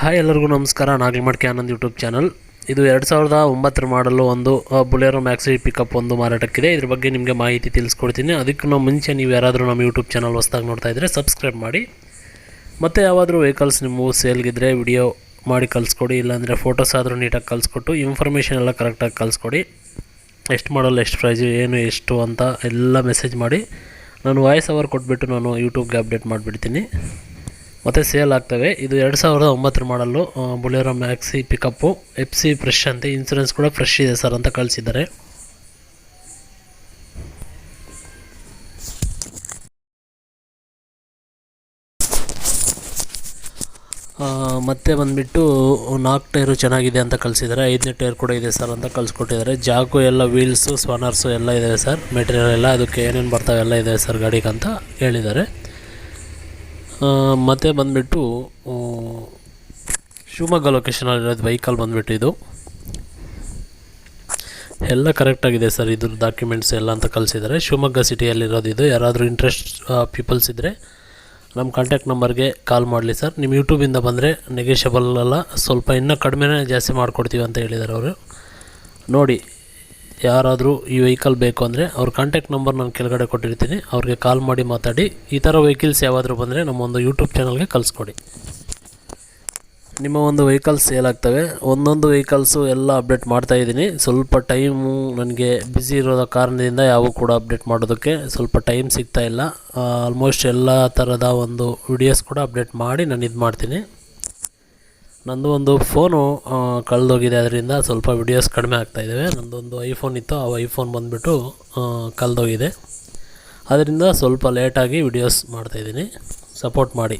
Hi ಎಲ್ಲರಿಗೂ ನಮಸ್ಕಾರ. ನಾಗಲಿಮಡ್ಕೆ Anand YouTube channel ಇದು ಎರಡು ಸಾವಿರದ ಒಂಬತ್ತರ ಮಾಡಲು ಒಂದು ಬುಲೆರೋ ಮ್ಯಾಕ್ಸಿ ಪಿಕಪ್ ಒಂದು ಮಾರಾಟಕ್ಕಿದೆ. ಇದ್ರ ಬಗ್ಗೆ ನಿಮಗೆ ಮಾಹಿತಿ ತಿಳಿಸ್ಕೊಡ್ತೀನಿ. ಅದಕ್ಕೂ ಮುಂಚೆ ನೀವು ಯಾರಾದರೂ ನಮ್ಮ ಯೂಟ್ಯೂಬ್ ಚಾನಲ್ ಹೊಸ್ದಾಗಿ ನೋಡ್ತಾ ಇದ್ದರೆ ಸಬ್ಸ್ಕ್ರೈಬ್ ಮಾಡಿ. ಮತ್ತು ಯಾವಾದರೂ ವೆಹಿಕಲ್ಸ್ ನಿಮ್ಮ ಸೇಲ್ಗಿದ್ರೆ ವಿಡಿಯೋ ಮಾಡಿ ಕಳಿಸ್ಕೊಡಿ. ಇಲ್ಲಾಂದರೆ ಫೋಟೋಸ್ ಆದರೂ ನೀಟಾಗಿ ಕಳಿಸ್ಕೊಟ್ಟು ಇನ್ಫಾರ್ಮೇಷನ್ ಎಲ್ಲ ಕರೆಕ್ಟಾಗಿ ಕಳಿಸ್ಕೊಡಿ. ಎಷ್ಟು ಮಾಡಲ್ಲ ಎಷ್ಟು ಪ್ರೈಸು ಏನು, ಎಷ್ಟು ಅಂತ ಎಲ್ಲ ಮೆಸೇಜ್ ಮಾಡಿ. ನಾನು ವಾಯ್ಸ್ ಅವರ್ ಕೊಟ್ಬಿಟ್ಟು ನಾನು ಯೂಟ್ಯೂಬ್ಗೆ ಅಪ್ಡೇಟ್ ಮಾಡಿಬಿಡ್ತೀನಿ. ಮತ್ತು ಸೇಲ್ ಆಗ್ತವೆ ಇದು ಎರಡು ಸಾವಿರದ ಒಂಬತ್ತರ ಮಾಡಲು Bolero maxi pickup F C fresh ಅಂತ. ಇನ್ಸೂರೆನ್ಸ್ ಕೂಡ ಫ್ರೆಶ್ ಇದೆ ಸರ್ ಅಂತ ಕಳಿಸಿದ್ದಾರೆ. ಮತ್ತೆ ಬಂದುಬಿಟ್ಟು ನಾಲ್ಕು ಟೈರು ಚೆನ್ನಾಗಿದೆ ಅಂತ ಕಳಿಸಿದ್ದಾರೆ. ಐದನೇ ಟೈರ್ ಕೂಡ ಇದೆ ಸರ್ ಅಂತ ಕಳಿಸ್ಕೊಟ್ಟಿದ್ದಾರೆ. ಜಾಕು ಎಲ್ಲ ವೀಲ್ಸು ಸ್ವಾನರ್ಸು ಎಲ್ಲ ಇದೆ ಸರ್. ಮೆಟೀರಿಯಲ್ ಎಲ್ಲ, ಅದಕ್ಕೆ ಏನೇನು ಬರ್ತಾವೆ ಎಲ್ಲ ಇದೆ ಸರ್ ಗಾಡಿಗೆ ಅಂತ ಹೇಳಿದ್ದಾರೆ. ಮತ್ತು ಬಂದುಬಿಟ್ಟು ಶಿವಮೊಗ್ಗ ಲೊಕೇಶನಲ್ಲಿರೋದು ವೆಹಿಕಲ್ ಬಂದುಬಿಟ್ಟು ಇದು. ಎಲ್ಲ ಕರೆಕ್ಟಾಗಿದೆ ಸರ್, ಇದ್ರ ಡಾಕ್ಯುಮೆಂಟ್ಸ್ ಎಲ್ಲ ಅಂತ ಕಳಿಸಿದ್ದಾರೆ ಶಿವಮೊಗ್ಗ ಸಿಟಿಯಲ್ಲಿರೋದು ಇದು. ಯಾರಾದರೂ ಇಂಟ್ರೆಸ್ಟ್ ಪೀಪಲ್ಸ್ ಇದ್ದರೆ ನಮ್ಮ ಕಾಂಟ್ಯಾಕ್ಟ್ ನಂಬರ್ಗೆ ಕಾಲ್ ಮಾಡಲಿ ಸರ್. ನಿಮ್ಮ ಯೂಟ್ಯೂಬಿಂದ ಬಂದರೆ ನೆಗೆಷಬಲ್ ಅಲ್ಲ. ಸ್ವಲ್ಪ ಇನ್ನೂ ಕಡಿಮೆನೇ ಜಾಸ್ತಿ ಮಾಡಿಕೊಡ್ತೀವಿ ಅಂತ ಹೇಳಿದ್ದಾರೆ ಅವರು. ನೋಡಿ ಯಾರಾದರೂ ಈ ವೆಹಿಕಲ್ ಬೇಕು ಅಂದರೆ ಅವ್ರ ಕಾಂಟ್ಯಾಕ್ಟ್ ನಂಬರ್ ನಾನು ಕೆಳಗಡೆ ಕೊಟ್ಟಿರ್ತೀನಿ. ಅವ್ರಿಗೆ ಕಾಲ್ ಮಾಡಿ ಮಾತಾಡಿ. ಈ ಥರ ವೆಹಿಕಲ್ಸ್ ಯಾವಾದರೂ ಬಂದರೆ ನಮ್ಮ ಒಂದು ಯೂಟ್ಯೂಬ್ ಚಾನಲ್ಗೆ ಕಳಿಸ್ಕೊಡಿ. ನಿಮ್ಮ ಒಂದು ವೆಹಿಕಲ್ಸ್ ಸೇಲ್ ಆಗ್ತವೆ. ಒಂದೊಂದು ವೆಹಿಕಲ್ಸು ಎಲ್ಲ ಅಪ್ಡೇಟ್ ಮಾಡ್ತಾ ಇದ್ದೀನಿ. ಸ್ವಲ್ಪ ಟೈಮು ನನಗೆ ಬ್ಯುಸಿ ಇರೋದ ಕಾರಣದಿಂದ ಯಾವೂ ಕೂಡ ಅಪ್ಡೇಟ್ ಮಾಡೋದಕ್ಕೆ ಸ್ವಲ್ಪ ಟೈಮ್ ಸಿಗ್ತಾ ಇಲ್ಲ. ಆಲ್ಮೋಸ್ಟ್ ಎಲ್ಲ ಥರದ ಒಂದು ವಿಡಿಯೋಸ್ ಕೂಡ ಅಪ್ಡೇಟ್ ಮಾಡಿ ನಾನು ಇದು ಮಾಡ್ತೀನಿ. ನಂದು ಒಂದು ಫೋನು ಕಳೆದೋಗಿದೆ ಅದರಿಂದ ಸ್ವಲ್ಪ ವಿಡಿಯೋಸ್ ಕಡಿಮೆ ಆಗ್ತಾಯಿದ್ದಾವೆ ನಂದೊಂದು ಐಫೋನ್ ಇತ್ತು, ಆ ಐಫೋನ್ ಬಂದುಬಿಟ್ಟು ಕಳೆದೋಗಿದೆ. ಅದರಿಂದ ಸ್ವಲ್ಪ ಲೇಟಾಗಿ ವಿಡಿಯೋಸ್ ಮಾಡ್ತಾಯಿದ್ದೀನಿ ಸಪೋರ್ಟ್ ಮಾಡಿ.